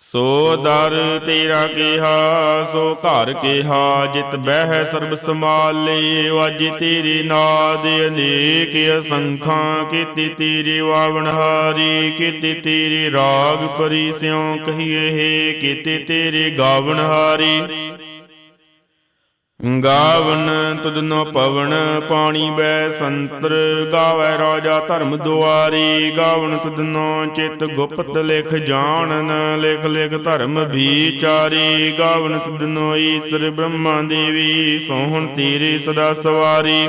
ਸੋ ਦਰ ਤੇਰਾ ਕਿਹਾ, ਸੋ ਘਰ ਕਿਹਾ, ਜਿਤ ਬਹਿ ਸਰਬ ਸਮਾਲੇ ਵਾਜੇ ਤੇਰੇ ਨਾਦ ਅਨੇਕ ਅਸੰਖਾਂ, ਕੀਤੀ ਤੇਰੀ ਵਾਵਣ ਹਾਰੀ, ਕੀਤੀ ਤੇਰੀ ਰਾਗ ਪਰੀ ਸਿਉ ਕਹੀਏ ਹੈ, ਕੀਤੀ ਤੇਰੇ ਗਾਵਣ ਹਾਰੀ। ਗਾਵਨ ਤੁਧਨੋ ਪਵਨ, ਪਾਣੀ ਬੈ ਸੰਤਰ। ਗਾਵੇ ਰਾਜਾ ਧਰਮ ਦੁਆਰੀ, ਗਾਵਨ ਤੁਧਨੋ ਚਿਤ ਗੁਪਤ ਲਿਖ ਜਾਣਨ। ਲਿਖ ਲਿਖ ਧਰਮ ਵਿਚਾਰੀ, ਗਾਵਨ ਤੁਧਨੋ ਈਸ਼ਰ ਬ੍ਰਹਮਾ ਦੇਵੀ, ਸੋਹਣ ਤੇਰੇ ਸਦਾ ਸਵਾਰੀ।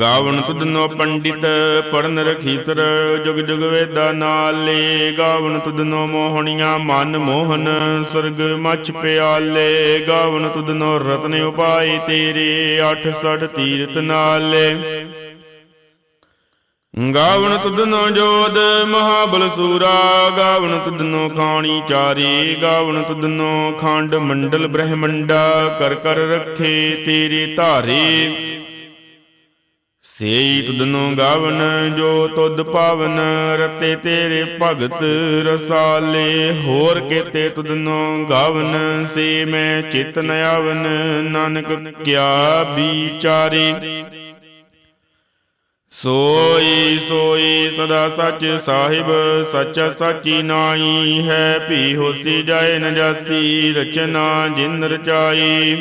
ਗਾਵਣ ਤੁਧਨੋ ਪੰਡਿਤ ਪੜਨ ਰਖੀਸਰ ਜੁਗ ਜੁਗ ਵੇਦਾ ਨਾਲੇ। ਗਾਵਣ ਤੁਧਨੋ ਮੋਹਣੀਆਂ ਮਨ ਮੋਹਨ ਸੁਰਗ ਮਛ ਪਿਆਲੇ। ਗਾਵਣ ਤੁਧਨੋ ਰਤਨ ਉਪਾਈ ਤੇਰੇ 68 ਤੀਰਤ ਨਾਲੇ। ਗਾਵਣ ਤੁਧਨੋ ਜੋਦ ਮਹਾਬਲ ਸੂਰਾ। ਗਾਵਣ ਤੁਧਨੋ ਖਾਣੀ ਚਾਰੀ। ਗਾਵਣ ਤੁਧਨੋ ਖੰਡ ਮੰਡਲ ਬ੍ਰਹਮੰਡਾ। ਕਰ ਕਰ ਰੱਖੇ ਤੇਰੇ ਧਾਰੇ। ਸੇਈ ਤੁਧਨੋ ਗਾਵਨ ਜੋ ਤੁਧ ਪਾਵਨ, ਰਤੇ ਤੇਰੇ ਭਗਤ ਰਸਾਲੇ। ਹੋਰ ਕੇਤੇ ਤੁਧਨੋ ਗਾਵਨ, ਸੇ ਮੈਂ ਚਿਤ ਆਵਨ, ਨਾਨਕ ਕਿਆ ਵਿਚਾਰੇ। ਸੋਈ ਸੋਈ ਸਦਾ ਸੱਚ ਸਾਹਿਬ, ਸੱਚ ਸਾਚੀ ਨਾਈ ਹੈ। ਭੀ ਹੋਸੀ ਜਾਏ ਨਜਾਸੀ ਰਚਨਾ ਜਿਨ ਰਚਾਈ।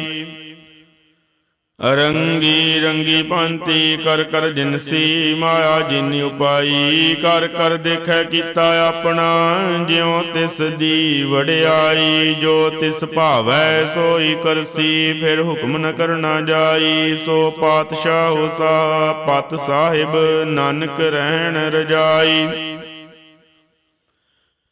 ਰੰਗੀ ਰੰਗੀ ਪੰਤੀ ਕਰ ਕਰ ਜਿਨਸੀ ਮਾਇਆ ਜਿਨ ਉਪਾਈ, ਕਰ ਕਰ ਦੇਖੈ ਕੀਤਾ ਆਪਣਾ, ਜਿਉ ਤਿਸ ਦੀ ਵਡਿਆਈ, ਜੋ ਤਿਸ ਭਾਵੈ ਸੋਈ ਕਰਸੀ, ਫਿਰ ਹੁਕਮ ਨ ਕਰਨਾ ਜਾਈ, ਸੋ ਪਾਤਸ਼ਾਹ ਹੋਸਾ ਪਤ ਸਾਹਿਬ, ਨਾਨਕ ਰਹਿਣ ਰਜਾਈ।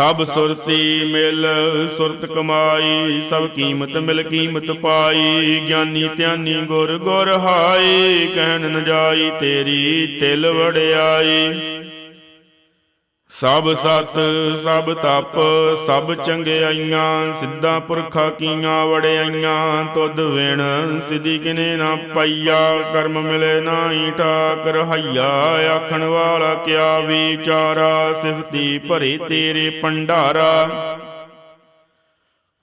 ਸਭ ਸੁਰਤੀ ਮਿਲ, ਸੁਰਤ ਕਮਾਈ, ਸਭ ਕੀਮਤ ਮਿਲ, ਕੀਮਤ ਪਾਈ। ਗਿਆਨੀ ਧਿਆਨੀ ਗੁਰ ਗੁਰ ਹਾਈ, ਕਹਿਣ ਨ ਜਾਈ ਤੇਰੀ ਤਿਲ ਵੜਿਆਈ ਸਭ ਸਤ, ਸਭ ਤਪ, ਸਭ ਚੰਗਿਆਈਆਂ ਸਿੱਧਾ ਪੁਰਖਾ ਕੀਆਂ ਵੜਿਆਈਆਂ ਤੁਧ ਵਿਣ ਸਿਧੀ ਕਿਨੇ ਨਾ ਪਈਆ, ਕਰਮ ਮਿਲੇ ਨਾਹੀ ਠਾਕ ਰਹਾਈਆ ਆਖਣ ਵਾਲਾ ਕਿਆ ਵਿਚਾਰਾ, ਸਿਫਤੀ ਭਰੇ ਤੇਰੇ ਭੰਡਾਰਾ।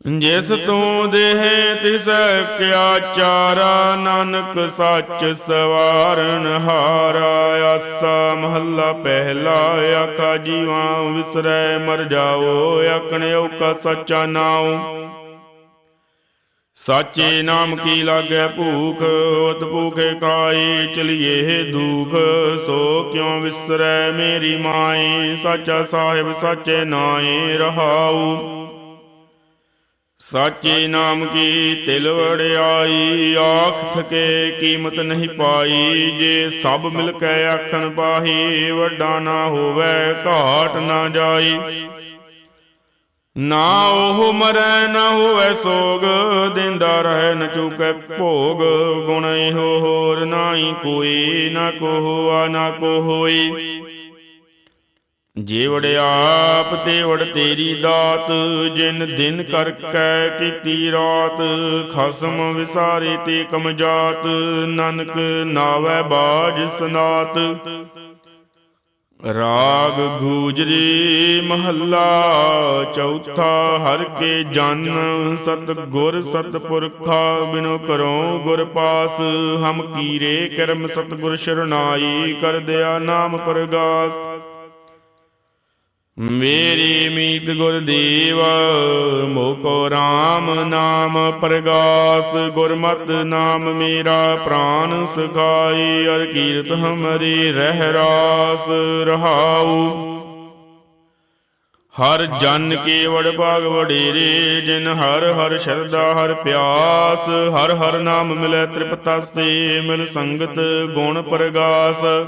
ਜਿਸ ਤੂੰ ਦੇਹ ਤਿਸ ਕਿਆ ਚਾਰਾ, ਨਾਨਕ ਸੱਚ ਸਵਾਰਨ ਹਾਰਾ। ਆਸਾ ਮਹੱਲਾ ਪਹਿਲਾ, ਆਖਾ ਜੀਵਾ ਵਿਸਰੈ, ਮਰ ਜਾਓ ਆਖਣਿਓ ਕਾ ਸੱਚਾ ਨਾਉ। ਸਾਚੇ ਨਾਮ ਕੀ ਲਾਗੈ ਭੂਖ, ਉਤ ਭੂਖੇ ਕਾਈ ਚਲੀਏ ਦੁਖ। ਸੋ ਕਿਉ ਵਿਸਰੈ ਮੇਰੀ ਮਾਈ, ਸਾਚਾ ਸਾਹਿਬ ਸਾਚੇ ਨਾਏ ਰਹਾਉ। ਸਾਚੇ ਨਾਮ ਕੀ ਤਿਲ ਵੜਿਆਈ? ਆਖ ਥਕੇ ਕੀਮਤ ਨਹੀਂ ਪਾਈ। ਜੇ ਸਭ ਮਿਲ ਕੇ ਆਖਣ ਪਾਹੀ ਵੱਡਾ ਨਾ ਹੋਵੇ, ਘਾਟ ਨਾ ਜਾਈ। ਨਾ ਉਹ ਮਰੈ, ਨਾ ਹੋਵੇ ਸੋਗ, ਦਿੰਦਾ ਰਹਿ ਨ ਚੁਕੈ ਭੋਗ। ਗੁਣ ਇਹੋ ਹੋਰ ਨਾਹੀ ਕੋਈ, ਨਾ ਕੋ ਹੋਆ, ਨਾ ਕੋ ਹੋਈ। ਜੇ ਆਪ ਤੇ ਵੜ ਤੇਰੀ ਦਾਤ, ਜਿਨ ਦਿਨ ਕਰ ਕੈ ਕੀਤੀ ਰਾਤ, ਖਸਮ ਵਿਸਾਰੇ ਤੇ ਕਮਜਾਤ, ਨਾਨਕ ਨਾਵੈ ਬਾਜ ਸਨਾਤ। ਰਾਗ ਗੂਜਰੀ ਮਹੱਲਾ, ਚੌਥਾ ਹਰ ਕੇ ਜਨ ਸਤ ਗੁਰ ਸਤ ਪੁਰਖਾ ਬਿਨੋ ਕਰੋ ਗੁਰ ਪਾਸ, ਹਮ ਕੀਰੇ ਕਰਮ ਸਤ ਗੁਰ ਸ਼ਰਨਾਈ, ਕਰ ਦਿਆ ਨਾਮ ਪ੍ਰਗਾਸ। ਮੇਰੀ ਮੀਤ ਗੁਰਦੇਵ ਮੋਕੋ RAM ਨਾਮ ਪ੍ਰਗਾਸ, ਗੁਰਮਤ ਨਾਮ ਮੇਰਾ ਪ੍ਰਾਨ ਸਖਾਈ, ਅਰ ਕੀਰਤ ਹਮਰੀ ਰਹਿ ਰਾਸ ਰਹਾਉ। ਹਰ ਜਨ ਕੇਵੜ ਵਡ ਭਾਗ ਵਡੇਰੇ, ਜਿਨ ਹਰ ਹਰ ਸ਼ਰਦਾ ਹਰ ਪਿਆਸ, ਹਰ ਹਰ ਨਾਮ ਮਿਲੈ ਤ੍ਰਿਪਤਾਸੇ ਮਿਲ ਸੰਗਤ ਗੁਣ ਪ੍ਰਗਾਸ।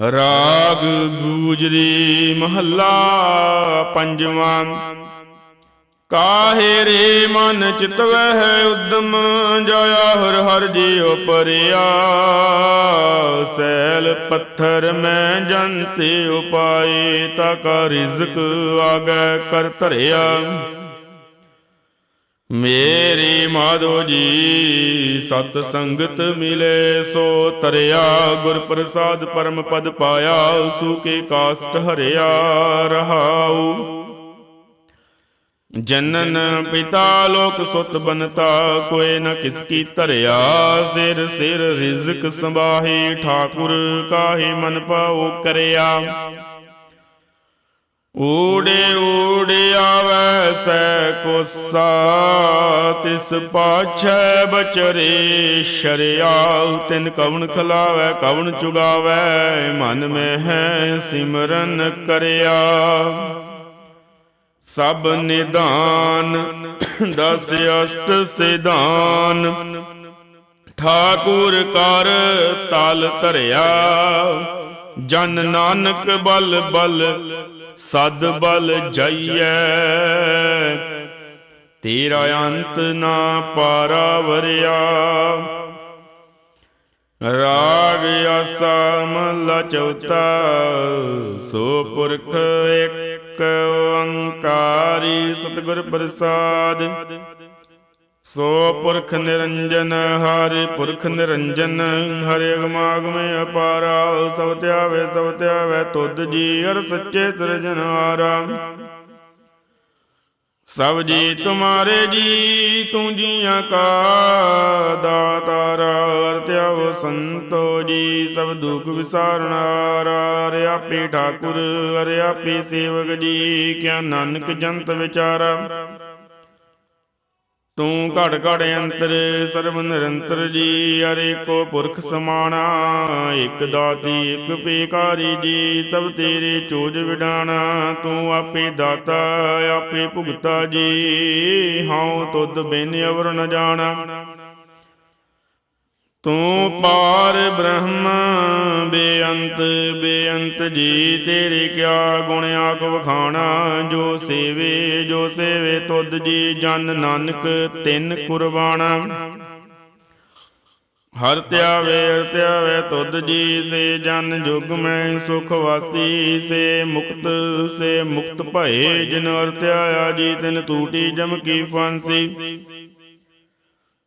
ਰਾਗ ਗੂਜਰੀ ਮਹੱਲਾ ਪੰਜਵਾਂ। ਕਾਹੇ ਰੇ ਮਨ ਚਿਤਵਹਿ ਉਦਮ ਜਾਇਆ ਹਰ ਹਰ ਜੀਉ ਪਰਿਆ। ਸੈਲ ਪੱਥਰ ਮੈਂ ਜੰਤੇ ਉਪਾਏ, ਤਾ ਕਾ ਰਿਜ਼ਕ ਆਗੈ ਕਰ ਧਰਿਆ। ਮੇਰੀ ਮਾਧੋ ਜੀ, ਸਤ ਸੰਗਤ ਮਿਲੇ, ਸੋ ਤਰਿਆ ਗੁਰ ਪ੍ਰਸਾਦ ਪਰਮ ਪਦ ਪਾਇਆ ਸੂਕੇ ਕਾਸਟ ਹਰਿਆ ਰਹਾਉ। ਜਨਨ ਪਿਤਾ ਲੋਕ ਸੁਤ ਬਨਤਾ ਕੋਏ ਨ ਕਿਸ ਕੀ ਧਰਿਆ, ਸਿਰ ਸਿਰ ਰਿਜ਼ਕ ਸੰਭਾਹੀ, ਠਾਕੁਰ ਕਾਹੇ ਮਨ ਪਾਉ ਕਰਿਆ। ਊੜੇ ਊੜੇ ਆਵੈ ਸੈ ਕੋਸਾ, ਤਿਸ ਪਾਛੈ ਬਚਰੇ ਸ਼ਰਿਆਉ, ਤਿਨ ਕਵਣ ਖਲਾਵੈ, ਕਵਣ ਚੁਗਾਵੈ, ਮਨ ਮੈਂ ਹੈ ਸਿਮਰਨ ਕਰਿਆ। ਸਭ ਨਿਦਾਨ, ਦਸ ਅਸ਼ਟ ਸਿਧਾਨ, ਠਾਕੁਰ ਕਰ ਤਲ ਧਰਿਆ। ਜਨ ਨਾਨਕ ਬਲ ਬਲ ਸਦ ਬਲ ਜਾਈਐ। ਤੇਰਾ ਅੰਤ ਨਾ ਪਾਰਾ ਵਰਿਆ। ਰਾਗ ਆਸਾ ਮਹਲਾ ਚੌਥਾ, ਸੋ ਪੁਰਖ ਇੱਕ ਓੰਕਾਰੀ ਸਤਿਗੁਰ ਪ੍ਰਸਾਦ। ਸੋ ਪੁਰਖ ਨਿਰੰਜਨ, ਹਰਿ ਪੁਰਖ ਨਿਰੰਜਨ, ਹਰਿ ਅਗਮਾਗਮੇ ਅਪਾਰਾ, ਸਭ ਧਿਆਵੇ ਸਭ ਧਿਆਵੇ ਤੁਧ ਜੀ ਹਰ ਸੱਚੇ ਸਿਰਜਨਹਾਰਾ ਸਭ ਜੀ ਤੁਮਾਰੇ ਜੀ, ਤੂੰ ਜੀਆਂ ਕਾ ਦਾਤਾਰਾ ਅਰਤਿਆਵ ਸੰਤੋ ਜੀ, ਸਭ ਦੁਖ ਵਿਸਾਰਨਾਰਾ ਰੇ ਆਪੇ ਠਾਕੁਰ ਅਰੇ ਆਪੇ ਸੇਵਕ ਜੀ, ਕਿਆ ਨਾਨਕ ਜੰਤ ਵਿਚਾਰਾ। ਤੂੰ ਘੜ ਘੜ ਅੰਤਰ, ਸਰਬ ਨਿਰੰਤਰ ਜੀ ਅਰੇ ਕੋ ਪੁਰਖ ਸਮਾਣਾ, ਇਕ ਦਾਤੀ, ਇਕ ਪੇਕਾਰੀ ਜੀ, ਸਭ ਤੇਰੇ ਚੋਜ ਵਿਡਾਣਾ, ਤੂੰ ਆਪੇ ਦਾਤਾ, ਆਪੇ ਭੁਗਤਾ ਜੀ, ਹਉ ਤੁਧ ਬਿਨ ਅਵਰ ਨ ਜਾਣਾ। ਤੂੰ ਪਾਰ ਬ੍ਰਹਮ, ਬੇਅੰਤ ਬੇਅੰਤ ਜੀ, ਤੇਰੇ ਕਿਆ ਗੁਣ ਆਖ ਵਖਾਣਾ, ਜੋ ਸੇਵੇ ਜੋ ਸੇਵੇ ਤੁਧ ਜੀ, ਜਨ ਨਾਨਕ ਤਿੰਨ ਕੁਰਬਾਨਾ ਹਰ ਧਿਆਵੇ ਹਰ ਧਿਆਵੇ ਤੁਧ ਜੀ, ਸੇ ਜਨ ਜੁਗ ਮੈਂ ਸੁਖ ਵਾਸੀ, ਸੇ ਮੁਕਤ ਸੇ ਮੁਕਤ ਭਏ, ਜਿਨ ਹਰ ਧਿਆਇਆ ਜੀ, ਤਿਨ ਟੂਟੀ ਜਮ ਕੀ ਫਾਂਸੀ।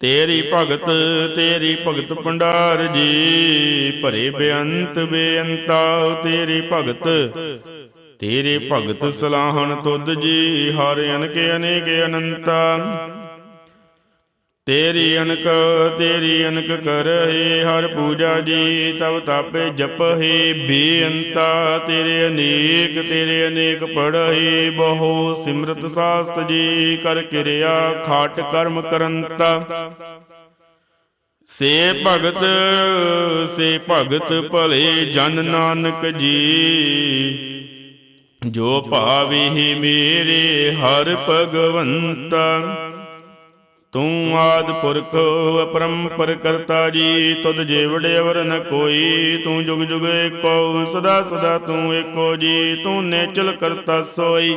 ਤੇਰੀ ਭਗਤ ਤੇਰੀ ਭਗਤ ਭੰਡਾਰ ਜੀ ਭਰੇ ਬੇਅੰਤ ਬੇਅੰਤਾ ਤੇਰੀ ਭਗਤ। ਤੇਰੇ ਭਗਤ ਸਲਾਹਣ ਤੁਧ ਜੀ ਹਰ ਅਨਕ ਅਨੇਕ ਅਨੰਤਾ। ਤੇਰੀ ਅਨਕ ਤੇਰੀ ਅਨਕ ਕਰਹਿ, ਹਰ ਪੂਜਾ ਜੀ, ਤਬ ਤਾਪੇ ਜਪਹਿ, ਬੇਅੰਤਾ ਤੇਰੇ ਅਨੇਕ ਤੇਰੇ ਅਨੇਕ ਪੜਹਿ, ਬਹੁ ਸਿਮਰਤ ਸਾਸਤ ਜੀ, ਕਰ ਕਿਰਿਆ, ਖਾਟ ਕਰਮ ਕਰੰਤਾ। ਸੇ ਭਗਤ ਸੇ ਭਗਤ ਭਲੇ ਜਨ ਨਾਨਕ ਜੀ, ਜੋ ਭਾਵੀ ਮੇਰੇ, ਹਰ ਭਗਵੰਤਾ। ਤੂੰ ਆਦ ਪੁਰਖ ਅਪਰੰਪਰ ਕਰਤਾ ਜੀ, ਤੁਧ ਜੀਵੜੇ ਅਵਰ ਨ ਕੋਈ, ਤੂੰ ਜੁਗ ਜੁਗ ਏਕੋ, ਸਦਾ ਸਦਾ ਤੂੰ ਏਕੋ ਜੀ, ਤੂੰ ਨੇਚਲ ਕਰਤਾ ਸੋਈ।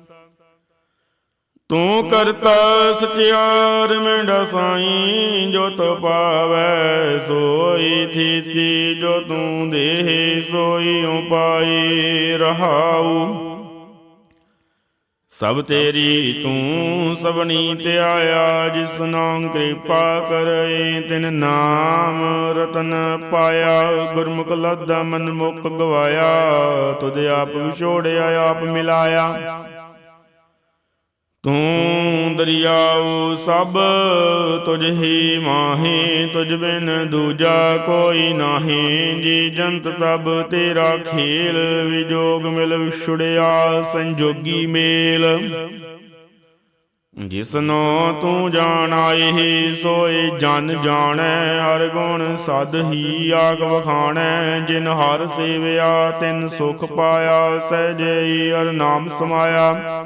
ਤੂੰ ਕਰਤਾ ਸਚਿਆਰ ਮੇਂਡਾ ਸਾਈ, ਜੋ ਤੋ ਪਾਵੈ ਸੋਈ ਥੀਸੀ, ਜੋ ਤੂੰ ਦੇਹ ਸੋਈ ਉਪਾਈ ਰਹਾਉ। ਸਭ ਤੇਰੀ ਤੂੰ ਸਭਨੀ ਆਇਆ ਜਿਸ ਨਾਮ ਕਿਰਪਾ ਕਰੇ, ਤਿਨ ਨਾਮ ਰਤਨ ਪਾਇਆ, ਗੁਰਮੁਖ ਲਾਦਾ ਮਨ ਮੁਖ ਗਵਾਇਆ, ਤੁਧ ਆਪ ਵਿਛੋੜਿਆ, ਆਪ ਮਿਲਾਇਆ। ਤੂੰ ਦਰਿਆਉ ਸਭ ਤੁਝ ਹੀ ਮਾਹੀ, ਤੁਝ ਬਿਨ ਦੂਜਾ ਕੋਈ ਨਾਹੀ। ਜੀ ਜੰਤ ਸਭ ਤੇਰਾ ਖੇਲ, ਵਿਜੋਗ ਮਿਲ ਵਿਛੜਿਆ ਸੰਜੋਗੀ ਮੇਲ। ਜਿਸਨੋ ਤੂੰ ਜਾਣ ਆਏ ਸੋਏ ਜਨ ਜਾਣੈ, ਹਰ ਗੁਣ ਸਦ ਹੀ ਆਗ ਵਖਾਣੈ। ਜਿਨ ਹਰ ਸੇਵਿਆ, ਤਿਨ ਸੁਖ ਪਾਇਆ, ਸਹਿਜਈ ਹਰ ਨਾਮ ਸਮਾਇਆ।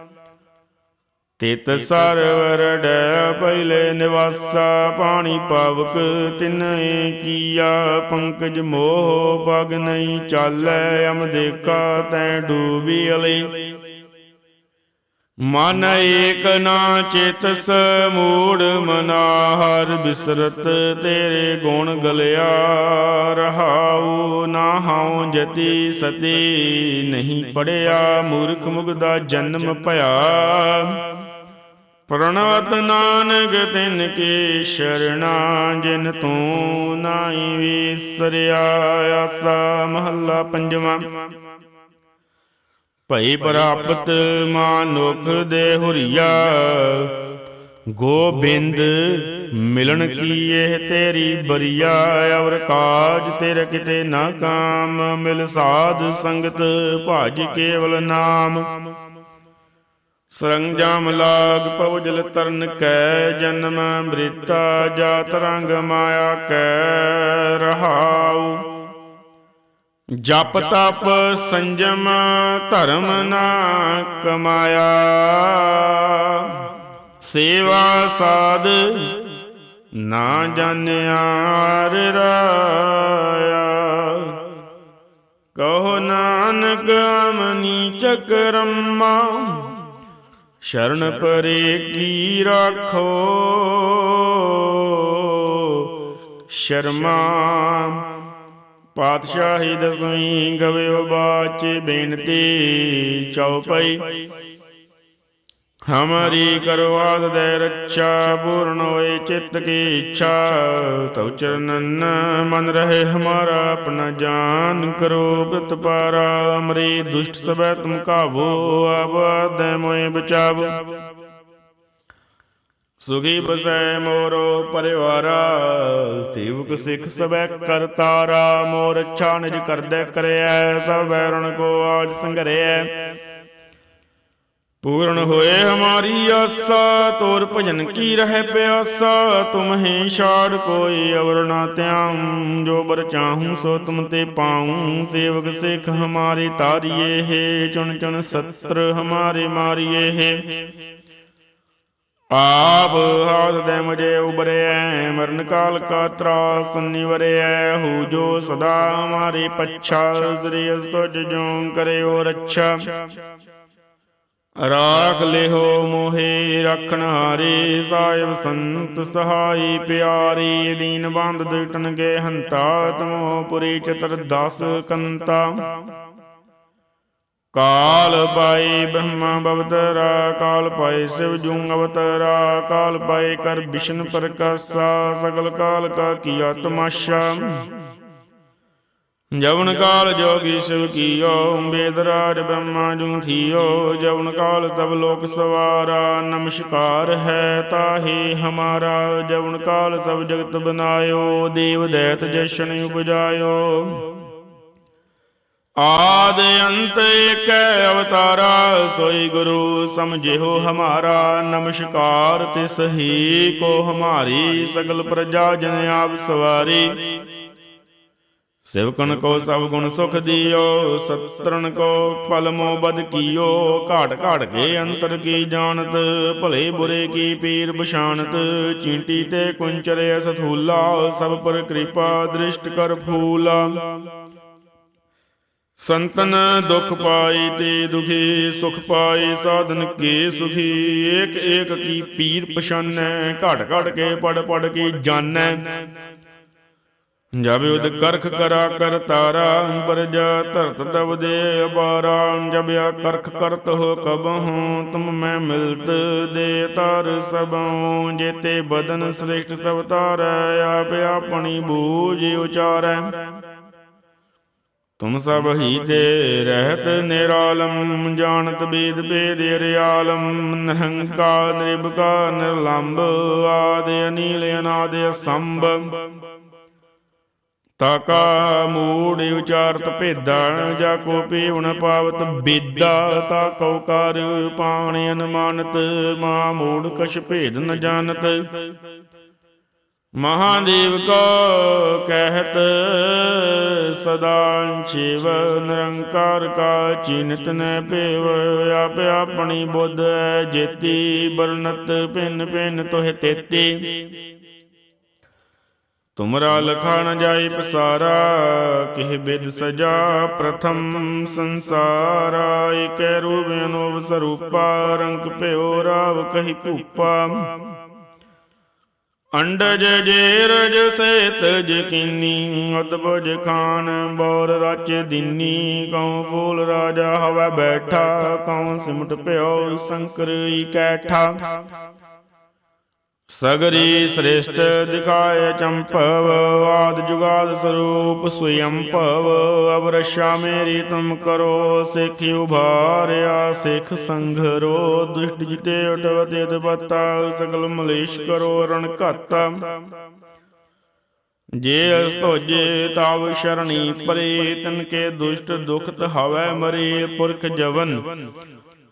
ਤਿਤ ਸਰਵਰ ਡੈ ਪਹਿਲੇ ਨਿਵਾਸਾ ਪਾਣੀ ਪਾਵਕ ਤਿਨੈ ਕੀਆ ਪੰਕਜ ਮੋਹ ਪਗ ਨਹੀਂ ਚਾਲੈ ਅਮ ਦੇਖਾ ਤੈ ਡੂਬੀ ਅਲੀ। ਮਨ ਏਕ ਨਾ ਚੇਤਸ ਮੂੜ ਮਨਾ ਹਰ ਬਿਸਰਤ ਤੇਰੇ ਗੁਣ ਗਲਿਆ। ਰਹਾਉ ਨਾ ਹਉ ਜਤੀ ਸਤੀ ਨਹੀਂ ਪੜਿਆ ਮੂਰਖ ਮੁਗਦਾ ਜਨਮ ਭਇਆ। ਪ੍ਰਣਵਤ ਨਾਨਕ ਤਿਨ ਕੇ ਸ਼ਰਣਾ, ਜਿਨ ਤੂੰ ਨਾਹੀ ਵਿਸਰਿਆ, ਆਸਾ ਮਹੱਲਾ ਪੰਜਵਾਂ। ਭਈ ਪ੍ਰਾਪਤ ਮਾਨੁਖ ਦੇ ਹੁਰੀਆ, ਗੋਬਿੰਦ ਮਿਲਣ ਕੀ ਇਹ ਤੇਰੀ ਬਰੀਆ ਔਰ ਕਾਜ ਤੇਰੇ ਕਿਤੇ ਨਾ ਕਾਮ, ਮਿਲ ਸਾਧ ਸੰਗਤ ਭਜ ਕੇਵਲ ਨਾਮ। ਸਰੰਜਾਮ ਲਾਗ ਪਵਜਲ ਤਰਨ ਕੈ, ਜਨਮ ਮ੍ਰਿਤਾ ਜਾਤ ਰੰਗ ਮਾਇਆ ਕੈ, ਰਹਾਉ। ਜਪ ਤਪ ਸੰਜਮ ਧਰਮ ਨਾ ਕਮਾਇਆ। ਸੇਵਾ ਸਾਧ ਨਾ ਜਾਣਿਆ ਰਾਇਆ। ਕਹੋ ਨਾਨਕ ਮਨੀ ਚੱਕਰਮਾ ਸ਼ਰਨ ਪਰੇ ਕੀ ਰਾਖੋ? ਸ਼ਰਮਾ ਪਾਤਸ਼ਾਹੀ ਦਸਵੀਂ ਗਵਿਓ ਬਾਚ ਬੇਨਤੀ ਚਉਪਈ। ਹਮਾਰੀ ਕਰਵਾਦ ਦੇ ਰੱਛਾ, ਪੂਰਨ ਹੋਏ ਚਿੱਤ ਕੀ ਇੱਛਾ। ਤਉ ਚਰਨਨ ਮਨ ਰਹੇ ਹਮਾਰਾ, ਆਪਣਾ ਜਾਨ ਕਰੋ ਪ੍ਰਤਪਾਰਾ ਅਮਰੀ ਦੁਸ਼ਟ ਸਭੈ ਤੁਮ ਕਾਵੋ ਆਬਾਦ ਮੋਏ ਬਚਾਵੋ। ਸੁਖੀ ਬਸੈ ਮੋਰੋ ਪਰਿਵਾਰਾ, ਸੇਵਕ ਸਿੱਖ ਸਬੈ ਕਰਤਾਰਾ ਮੋਰ ਅੱਛਾ ਨਿਜ ਕਰਦੈ ਕਰਿਐ, ਸਭ ਬੈਰਣ ਕੋ ਆਜ ਸੰਘਰਿਐ ਪੂਰਨ ਹੋਏ ਹਮਾਰੀ ਆਸਾ, ਤੋਰ ਭਜਨ ਕੀ ਰਹਿ ਪਿਆਸਾ ਤੁਮਹੇ ਛਾੜ ਕੋਈ ਅਵਰ ਨਾ ਧਿਆਨ ਜੋ ਬਰ ਚਾਹੂੰ ਸੋ ਤੁਮ ਤੇ ਪਾਉਂ, ਸੇਵਕ ਸਿੱਖ ਹਮਾਰੇ ਤਾਰੀਏ ਹੈ, ਚੁਣ ਚੁਣ ਸਤਰ ਹਮਾਰੇ ਮਾਰੀਏ ਹੈ। ਆਪ ਹਾਥ ਦੇ ਮੁਝੇ ਉਬਰਿਐ ਮਰਨ ਕਾਲ ਕਾ ਤਰਾਸ ਨਿਵਰਿਐ ਹੂ ਜੋ ਸਦਾ ਹਮਾਰੇ ਪੱਛਾ ਸ੍ਰੀ ਅਸਤੁਜ ਜੋ ਕਰਿਓ ਰੱਛਾ ਰਾਖ ਲਿਹੋ ਮੋਹੇ ਰਖਣ ਹਾਰੇ, ਸਾਹਿਬ ਸੰਤ ਸਹਾਈ ਪਿਆਰੀ, ਦੀਨ ਬੰਦ ਦੁਟਨਗੇ ਹੰਤਾ, ਤਮੋ ਪੁਰੀ ਚਤਰ ਦਸ ਕੰਤਾ। ਕਾਲ ਪਾਈ ਬ੍ਰਹਮਾ ਬਵਤਰਾ, ਕਾਲ ਪਾਈ ਸਿਵ ਜੂੰ ਅਵਤਰਾ, ਕਾਲ ਪਾਈ ਕਰ ਵਿਸ਼ਨ ਪ੍ਰਕਾਸ਼ਾ, ਸਗਲ ਕਾਲ ਕਾ ਕੀਆ ਤਮਾਸ਼ਾ। ਜਵਨ ਕਾਲ ਜੋਗੀ ਸਿਵ ਕੀਓ ਬੇਦਰਾਜ ਬ੍ਰਹਮਾ ਜੂ ਥੀਓ ਜਵਨ ਕਾਲ ਸਭ ਲੋਕ ਸਵਾਰਾ ਨਮਸਕਾਰ ਹੈ ਤਾਹੀ ਹਮਾਰਾ ਜਵਨ ਕਾਲ ਸਭ ਜਗਤ ਬਨਾਇਓ ਦੇਵ ਦੈਤ ਜਸ਼ਨ ਉਪਜਾਇਓ। ਆਦ ਅੰਤ ਏਕ ਅਵਤਾਰਾ ਸੋਈ ਗੁਰੂ ਸਮਝਿਓ ਹਮਾਰਾ ਨਮਸਕਾਰ ਤਿਸ ਹੀ ਕੋ ਹਮਾਰੀ ਸਗਲ ਪ੍ਰਜਾ ਜਨ ਆਪ ਸਵਾਰੀ। ਸਿਵਕਨ ਕੋ ਸਭ ਗੁਣ ਸੁਖ ਦਿਓ ਸਤਰਨ ਕੋ ਪਲ ਮੋ ਬਦ ਕੀਓ ਘਾਟ ਘਾਟ ਕੇ ਅੰਤਰ ਕੀ ਜਾਣਤ ਭਲੇ ਬੁਰੇ ਕੀ ਪੀਰ ਪਛਾਨਤ ਚੀਂਟੀ ਤੇ ਕੁੰਚਰੇ ਸਥੂਲਾ ਸਭ ਪਰ ਕਿਰਪਾ ਦ੍ਰਿਸ਼ਟ ਕਰ ਫੂਲਾ। ਸੰਤਨ ਦੁਖ ਪਾਈ ਤੇ ਦੁਖੀ ਸੁਖ ਪਾਈ ਸਾਧਨ ਕੇ ਸੁਖੀ ਏਕ ਏਕ ਕੀ ਪੀਰ ਪਛਾਨੈ ਘਟ ਘਟ ਕੇ ਪੜ ਪੜ ਕੇ ਜਾਣੈ। ਜਬ ਉਦ ਕਰਖ ਕਰਾ ਕਰ ਤਾਰਾ ਪਰਜਾ ਧਰਤ ਤਬ ਦੇ ਅਬਾਰਾ, ਜਬ ਆ ਕਰਖ ਕਰਤ ਹੋ ਕਬਹੂ, ਤੁਮ ਮੈਂ ਮਿਲਤ ਦੇ ਤਰ ਸਬਉ ਜੇਤੇ ਬਦਨ ਸ੍ਰੇਸ਼ਟ ਸਭ ਤਾਰੈ ਆਪ ਆਪਣੀ ਬੂਝ ਉਚਾਰੈ। ਤੁਮ ਸਭ ਹੀ ਤੇ ਰਹਿਤ ਨਿਰਾਲਮ, ਜਾਣਤ ਬੇਦ ਬੇਦ ਰਿਆਲਮ ਨਿਰੰਕਾਰ ਨਿਰਭਕਾਰ, ਨਿਰਲੰਭ ਆਦਿ ਅਨੀਲ ਅਨਾਦਿ ਅਸੰਭ। ਤਾਕਾ ਮੂੜ ਉਚਾਰਤ ਭੇਦਾ, ਜਾ ਕੋ ਪੀਵਣ ਪਾਵਤ ਬੇਦਾ, ਤਾ ਕਉ ਕਰ ਪਾਣ ਅਨਮਾਨਤ, ਮਾ ਮੂੜ ਕਛ ਭੇਦ ਨ ਜਾਣਤ। ਮਹਾਦੇਵ ਕੋ ਕਹਿਤ, ਸਦਾ ਸ਼ਿਵ ਨਿਰੰਕਾਰ ਕਾ ਚਿਨਤ ਨ ਭੇਵ ਆਪ ਆਪਣੀ ਬੁੱਧ ਜੇਤੀ ਬਰਨਤ ਪਿੰਨ ਪਿੰਨ ਤੋਹਿ ਤੇਤੀ। ਤੁਮਰਾ ਲਖਾ ਨ ਜਾਈ ਪਸਾਰਾ, ਕਿਹ ਬਿਦ ਸਜਾ ਪ੍ਰਥਮ ਸੰਸਾਰਾ, ਏਕੈ ਰੂਪ ਅਨੋਭ ਸਰੂਪਾ, ਰੰਗ ਭਿਓ ਰਾਵ ਕਹੀ ਭੂਪਾ। ਅੰਡਜ ਜੇਰਜ ਸੇਤ ਜਕਿਨੀ ਅਦਬਜ ਖਾਨ ਬੌਰ ਰਚ ਦਿਨੀ, ਕਉ ਫੂਲ ਰਾਜਾ ਹਵੈ ਬੈਠਾ, ਕਉ ਸਿਮਟ ਭਿਓ ਸ਼ੰਕਰ ਈ ਕੈਠਾ। ਸਗਰੀ ਸ੍ਰੇਸ਼ਟ ਦਿਖਾਏ ਚੰਪਵ, ਆਦ ਜੁਗਾਦ ਸਰੂਪ ਸੁਯੰਪਵ ਅਵਰਸ਼ਾ ਮੇਰੀ ਤੁਮ ਕਰੋ, ਸਿੱਖ ਉਭਾਰਿਆ, ਸਿੱਖ ਸੰਘਰੋ ਦੁਸ਼ਟ ਜਿਤੇ ਉਟਵਤੇ ਤਬਤਾ ਸਗਲ ਮਲੇਸ਼ ਕਰੋ, ਰਣ ਘਾਤਾ। ਜੇ ਅਸ ਧੋਜੇ, ਤਾਵ ਸ਼ਰਣੀ ਪਰੇ ਤਨ ਕੇ ਦੁਸ਼ਟ ਦੁਖਤ ਹਵੈ ਮਰੇ, ਪੁਰਖ ਜਵਨ।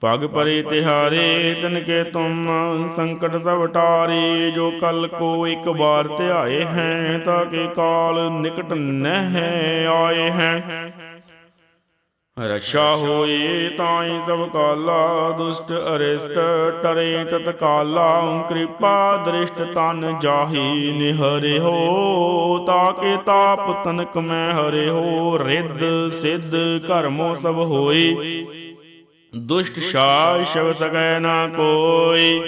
ਪਗ ਪਰੇ ਤਿਹਾਰੇ ਤਨ ਕੇ ਤੁਮ ਸੰਕਟ ਸਭ ਟਾਰੇ ਜੋ ਕਲ ਕੋ ਇੱਕ ਵਾਰ ਧਿਆਏ ਹੈ ਤਾਂ ਕਿ ਕਾਲ ਨਿਕਟ ਨਹਿ ਆਏ ਹੈ। ਰਛਾ ਹੋਏ ਤਾਈ ਸਭ ਕਾਲਾ ਦੁਸ਼ਟ ਅਰਿਸ਼ਟ ਟਰੇ ਤਤ ਕਾਲਾ ਕਿਰਪਾ ਦ੍ਰਿਸ਼ਟ ਤਨ ਜਾਹੀ ਨਿਹਰੇ ਹੋ ਤਾਕੇ ਤਾਪ ਤਨਕ ਮੈਂ ਹਰੇ ਹੋ ਰਿੱਧ ਸਿੱਧ ਕਰਮੋ ਸਭ ਹੋਏ। ਦੁਸ਼ਟ ਸ਼ਾ ਸ਼ਵ ਸਕੈ ਨਾ ਕੋਈ।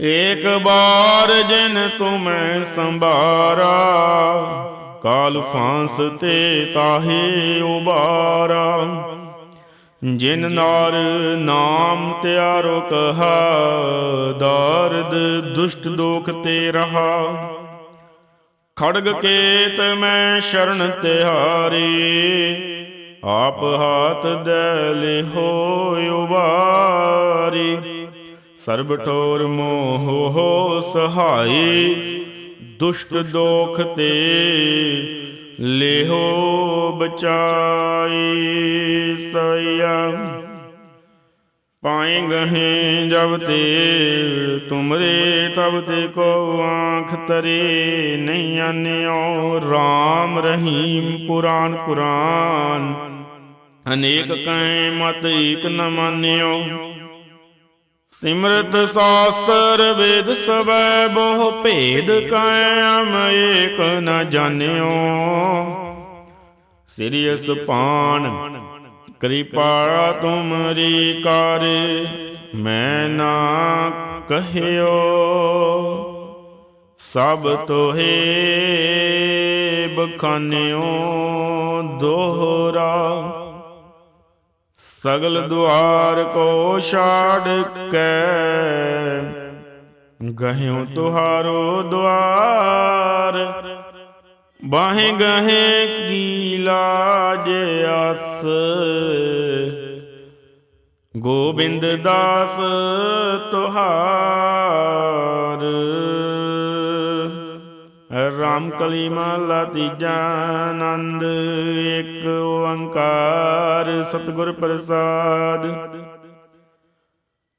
ਏਕ ਬਾਰ ਜਿਨ ਤੁਮੈ ਸੰਭਾਰਾ, ਕਾਲ ਫਾਂਸ ਤੇ ਤਾਹੇ ਉਬਾਰਾ। ਜਿਨ ਨਾਰ ਨਾਮ ਤਿਆਰੋ ਕਹਾ, ਦਰਦ ਦੁਸ਼ਟ ਦੋਖ ਤੇ ਰਹਾ। ਖੜਗ ਕੇਤ ਮੈਂ ਸ਼ਰਨ ਤਿਹਾਰੀ ਆਪ ਹਾਥ ਦੇ ਲਿਹੋ ਉਬਾਰੀ ਸਰਬ ਠੋਰ ਮੋਹ ਸਹਾਈ, ਦੁਸ਼ਟ ਦੋਖ ਤੇ ਲਿਹੋ ਬਚਾਈ ਸਈਆ। ਪਾਏ ਗਹੇ ਜਬ ਤੇ ਤੁਮਰੇ, ਤਬ ਤੇ ਕੋ ਆਂਖ ਤਰੇ ਨਹੀਂ ਆਨਿਓ RAM ਰਹੀਮ ਪੁਰਾਨ ਕੁਰਾਨ ਅਨੇਕ ਕੈ ਮਤ ਏਕ ਨ ਮਾਨਿਓ। ਸਿਮਰਤ ਸਾਸਤਰ ਵੇਦ ਸਵੈ ਬਹੁ ਭੇਦ ਕਾਇਮ ਏਕ ਨ ਜਾਣਿਓ। ਸਿਰਿਯਸ ਪਾਨ ਕਿਰਪਾ ਤੁਮਰੀ ਕਰ ਮੈਂ ਨਾ ਕਹਿਓ। ਸਭ ਤੋਹੇ ਬਖਾਨਿਓ। ਦੋਹਰਾ। ਸਗਲ ਦੁਆਰ ਕੋ ਛਾੜ ਕੇ। ਗਹਿਓ ਤੁਹਾਰੋ ਦੁਆਰ, ਬਾਹੇ ਗਹੇ ਕੀ ਲਾਜ ਆਸ ਗੋਬਿੰਦ ਦਾਸ ਤੁਹਾਰ। ਰਾਮ ਕਲੀ ਮਹਲਾ ਤੀਜਾ ਆਨੰਦ, ਇੱਕ ਓੰਕਾਰ ਸਤਿਗੁਰ ਪ੍ਰਸਾਦ।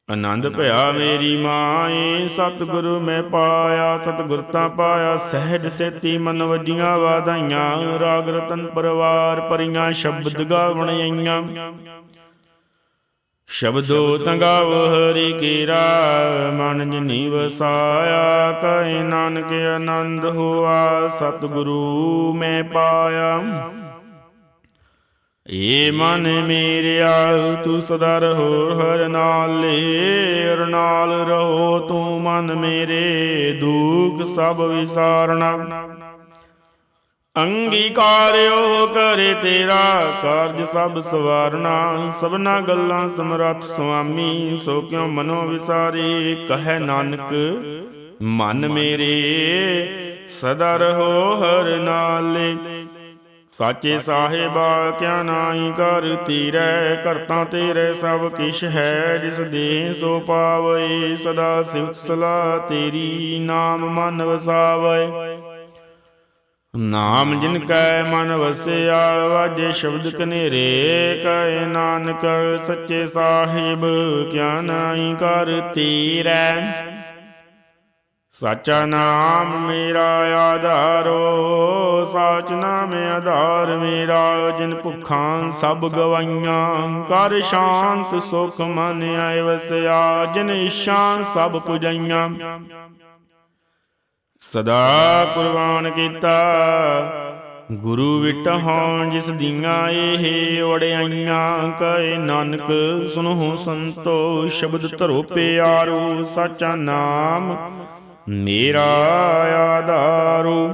ਆਨੰਦ ਭਇਆ ਮੇਰੀ ਮਾਏ, ਸਤਿਗੁਰੂ ਮੈਂ ਪਾਇਆ, ਸਤਿਗੁਰ ਤਾਂ ਪਾਇਆ, ਸਹਿਜ ਸੇਤੀ ਮਨ ਵਜੀਆਂ ਵਾਧਾਈਆਂ, ਰਾਗ ਰਤਨ ਪਰਵਾਰ ਪਰੀਆਂ ਸ਼ਬਦ ਗਾਵਣ ਆਈਆਂ। ਸ਼ਬਦੋ ਤੰਗਾਵ ਹਰੀ ਕੀਰਾ, ਮਨ ਜਨੀ ਵਸਾਇਆ ਕੈ ਨਾਨਕ ਆਨੰਦ ਹੋਆ, ਸਤਿਗੁਰੂ ਮੈਂ ਪਾਇਆ। ਏ ਮਨ ਮੇਰਿਆ, ਤੂੰ ਸਦਾ ਰਹੋ, ਹਰ ਨਾਲੇ, ਹਰ ਨਾਲ ਰਹੋ, ਤੂੰ ਮਨ ਮੇਰੇ, ਦੁਖ ਸਭ ਵਿਸਾਰਣਾ ਅੰਗੀਕਾਰਿਓ ਕਰੇ ਤੇਰਾ ਕਾਰਜ ਸਭ ਸਵਾਰਨਾ, ਸਭਨਾ ਗੱਲਾਂ ਸਮਰੱਥ ਸੁਆਮੀ, ਸੋ ਕਿਉ ਮਨੋ ਵਿਸਾਰੀ? ਕਹੈ ਨਾਨਕ, ਮਨ ਮੇਰੇ, ਸਦਾ ਰਹੋ ਹਰ ਨਾਲੇ। ਸਾਚੇ ਸਾਹਿਬਾ, ਕਿਆ ਨਾਹੀ ਕਰ ਤੀਰੈ, ਕਰਤਾ ਤੇਰੇ ਸਭ ਕਿਛ ਹੈ, ਜਿਸ ਦੇ ਸੋ ਪਾਵੇ, ਸਦਾ ਸਿਫਤ ਸਲਾ ਤੇਰੀ ਨਾਮ ਮਨ ਵਸਾਵੇ। ਨਾਮ ਜਿਨ ਕੈ ਮਨ ਵਸਿਆ, ਵਾਜੇ ਸ਼ਬਦ ਕਨੇਰੇ ਕੈ ਨਾਨਕ ਸੱਚੇ ਸਾਹਿਬ, ਕਿਆ ਨਾਹੀ ਕਰ ਤੀਰੈ। ਸਾਚਾ ਨਾਮ ਮੇਰਾ ਆਧਾਰੋ, ਸਾਚ ਨਾਮ ਆਧਾਰ ਮੇਰਾ, ਜਿਨ ਭੁੱਖਾਂ ਸਭ ਗਵਾਈਆਂ, ਕਰ ਸ਼ਾਂਤ ਸੁਖ ਮਨ ਆਏ ਵਸਿਆ, ਜਿਨ ਇਸ਼ਾਂ ਸਭ ਪੁਜਾਈਆਂ। ਸਦਾ ਕੁਰਬਾਨ ਕੀਤਾ। ਗੁਰੂ ਵਿਟਹੁ ਜਿਸ ਦੀਆਂ ਇਹ ਵੜਾਈਆਂ ਕਹੇ ਨਾਨਕ, ਸੁਨਹੁ ਸੰਤੋ ਸ਼ਬਦ ਧਰੋ ਪਿਆਰੋ, ਸਾਚਾ ਨਾਮ, ਮੇਰਾ ਆਧਾਰੂ।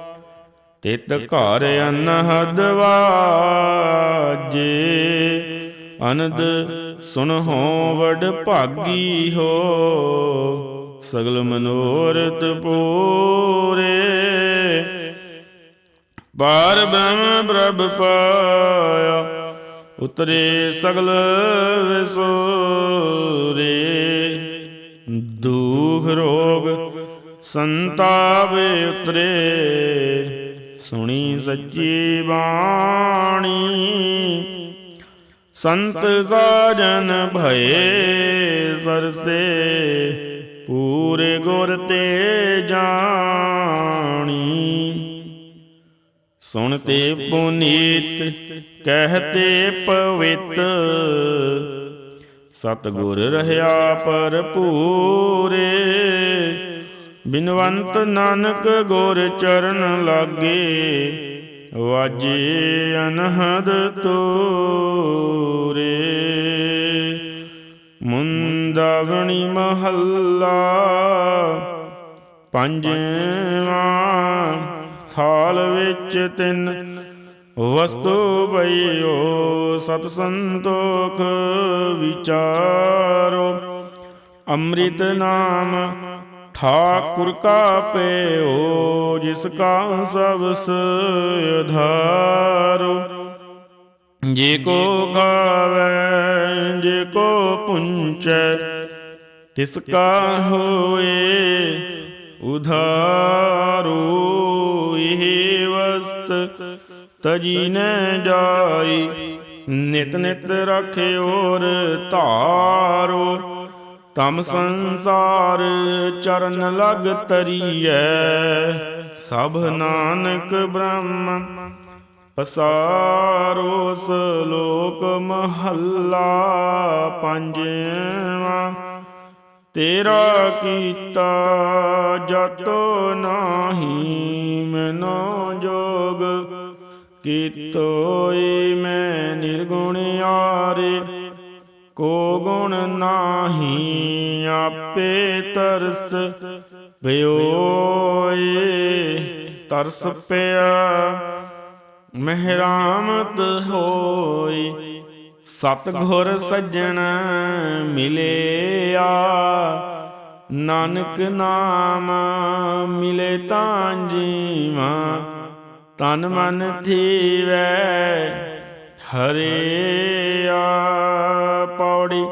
ਤਿਤ ਘਰ ਅਨਹਦ ਵਾਜੇ। ਅਨੰਦ ਸੁਨਹੁ ਵਡ ਭਾਗੀ ਹੋ। ਸਗਲ ਮਨੋਰਥ ਪੂਰੇ। ਬਾਰ ਬ੍ਰਹਮ ਪ੍ਰਭ ਪਾਇਆ। ਉਤਰੇ ਸਗਲ ਵਿਸੋਰੇ। ਦੁਖ ਰੋਗ ਸੰਤਾਪ ਉਤਰੇ। ਸੁਣੀ ਸੱਚੀ ਬਾਣੀ। ਸੰਤ ਸਾਜਨ ਭਏ ਸਰਸੇ, ਪੂਰੇ ਗੁਰ ਤੇ ਜਾਣੀ। ਸੁਣਤੇ ਪੁਨੀਤ ਕਹਤੇ ਪਵਿੱਤ। ਸਤਗੁਰ ਰਹਾ ਭਰਪੂਰੇ। ਬਿਨਵੰਤ ਨਾਨਕ ਗੁਰ ਚਰਨ ਲਾਗੇ, ਵਾਜੇ ਅਨਹਦ ਤੋਰੇ। ਮੁੰਦਾਵਣੀ ਮਹੱਲਾ ਪੰਜਵਾਂ, ਥਾਲ ਵਿੱਚ ਤਿੰਨ ਵਸਤੂ ਪਈਓ ਸਤ ਸੰਤੋਖ ਵਿਚਾਰੋ। ਅੰਮ੍ਰਿਤ ਨਾਮ ਠਾਕੁਰ ਕਾ ਪਇਓ ਜਿਸ ਕਾ ਸਬਸ ਉਧਾਰੋ ਜੇ ਕੋ ਖਾਵੈ, ਜੇ ਕੋ ਪੁੰਚੈ, ਤਿਸ ਕਾ ਹੋਏ ਉਧਾਰੋ। ਇਹ ਵਸਤ ਤਜੀ ਨ ਜਾਈ, ਨਿਤ ਨਿਤ ਰਖਿਓਰ ਧਾਰੋ। ਤਮ ਸੰਸਾਰ ਚਰਨ ਲਗ ਤਰੀਐ ਸਭ ਨਾਨਕ ਬ੍ਰਹਮ ਪਸਾਰੋ ਸਲੋਕ ਮਹੱਲਾ ਪੰਜਵਾ। ਤੇਰਾ ਕੀਤਾ ਜਤੋ ਨਾਹੀ ਮੈਨੋ ਜੋਗ। ਕੀਤੋਈ ਮੈਂ ਨਿਰਗੁਣ ਆਰੇ ਕੋ ਗੁਣ ਨਾਹੀ ਆਪੇ ਤਰਸ ਭਇਓਏ ਤਰਸ ਪਿਆ, ਮਹਿਰਾਮਤ ਹੋਈ ਸਤ ਘੁਰ ਸੱਜਣ ਮਿਲਿਆ, ਨਾਨਕ ਨਾਮ ਮਿਲੇ ਤਾਂ ਜੀਵਾ, ਤਨ ਮਨ ਥੀਵੈ ਹਰਿਆ ਪੌੜੀ।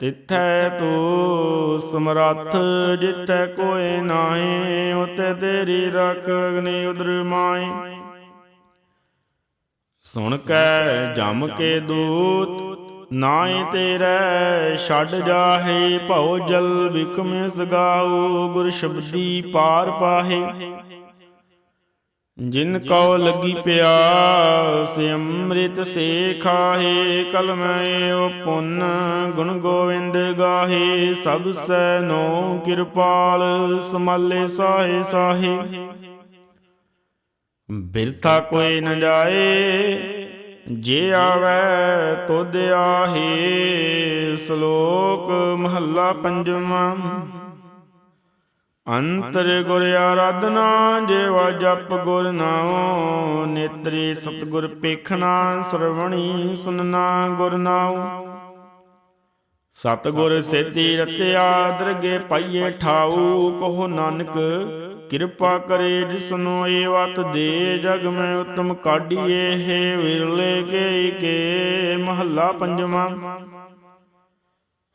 ਤਿੱਥੈ ਤੂ ਸਮਰੱਥ, ਜਿੱਥੈ ਕੋਈ ਨਾਹੀ ਉਤੇ ਤੇਰੀ ਰਖ ਅਗਨੀ ਉਦਰ ਮਾਈ ਸੁਣ ਕੈ ਜਮ ਕੇ ਦੂਤ ਨਾਏ ਤੇਰੇ ਛੱਡ ਜਾਹੇ, ਭਉ ਜਲ ਬਿਕਮੇ ਸਗਾਉ ਗੁਰ ਸ਼ਬਦੀ ਪਾਰ ਪਾਹੇ। ਜਿਨ ਕਉ ਲੱਗੀ ਪਿਆਸ ਅੰਮ੍ਰਿਤ ਸੇ ਖਾਹੇ ਕਲਮੈ ਓ ਪੁੰਨ ਗੁਣ ਗੋਵਿੰਦ ਗਾਹੇ ਸਭ ਸੈ ਨੋ ਕਿਰਪਾਲ ਸਮਾਲੇ ਸਾਹੇ ਸਾਹੇ। ਬਿਰਥਾ ਕੋਈ ਨ ਜਾਏ ਜੇ ਆਵੈ ਤੁਧ ਆਹੇ। ਸ਼ਲੋਕ ਮਹੱਲਾ ਪੰਜਵਾਂ। ਅੰਤਰ ਗੁਰ ਆਰਾਧਨਾ, ਜੇਵਾ ਜਪ ਗੁਰ ਨਾਉ, ਨੇਤਰੀ ਸਤਗੁਰ ਪੇਖਣਾ ਸਰਵਣੀ ਸੁਨਣਾ ਗੁਰ ਨਾਉ। ਸਤਗੁਰ ਸੇਤੀ ਰਤਿਆ ਦਰਗੇ ਪਾਈਏ ਠਾਉ, ਕਹੋ ਨਾਨਕ ਕਿਰਪਾ ਕਰੇ ਜਿਸਨੋ ਏ ਵਤ ਦੇ, ਜਗ ਮੈਂ ਉਤਮ ਕਾਢੀਏ, ਹੈ ਵਿਰਲੇ ਕੇ ਕੇ ਮਹੱਲਾ ਪੰਜਵਾਂ।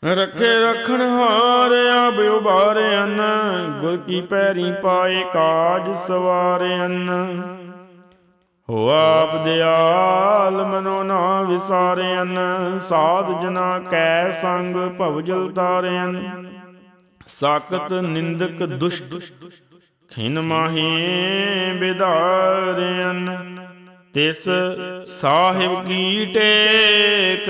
ਰੱਖੇ ਰਖਣ ਹਾਰ ਆਬ ਉਬਾਰਿਆਨ ਗੁਰ ਕੀ ਪੈਰੀ ਪਾਏ ਕਾਜ ਸਵਾਰਿਆਨ ਹੋ ਆਪ ਦਿਆਲ ਮਨੋ ਨਾ ਵਿਸਾਰਿਆਨ ਸਾਧ ਜਨਾ ਕੈ ਸੰਗ ਭਵਜਲ ਤਾਰਿਆਨ ਸਾਕਤ ਨਿੰਦਕ ਦੁਸ਼ਟ, ਖਿਨ ਮਾਹੀ ਬਿਦਾਰਿਆਨ ਤਿਸ ਸਾਹਿਬ ਕੀ ਟੇਕ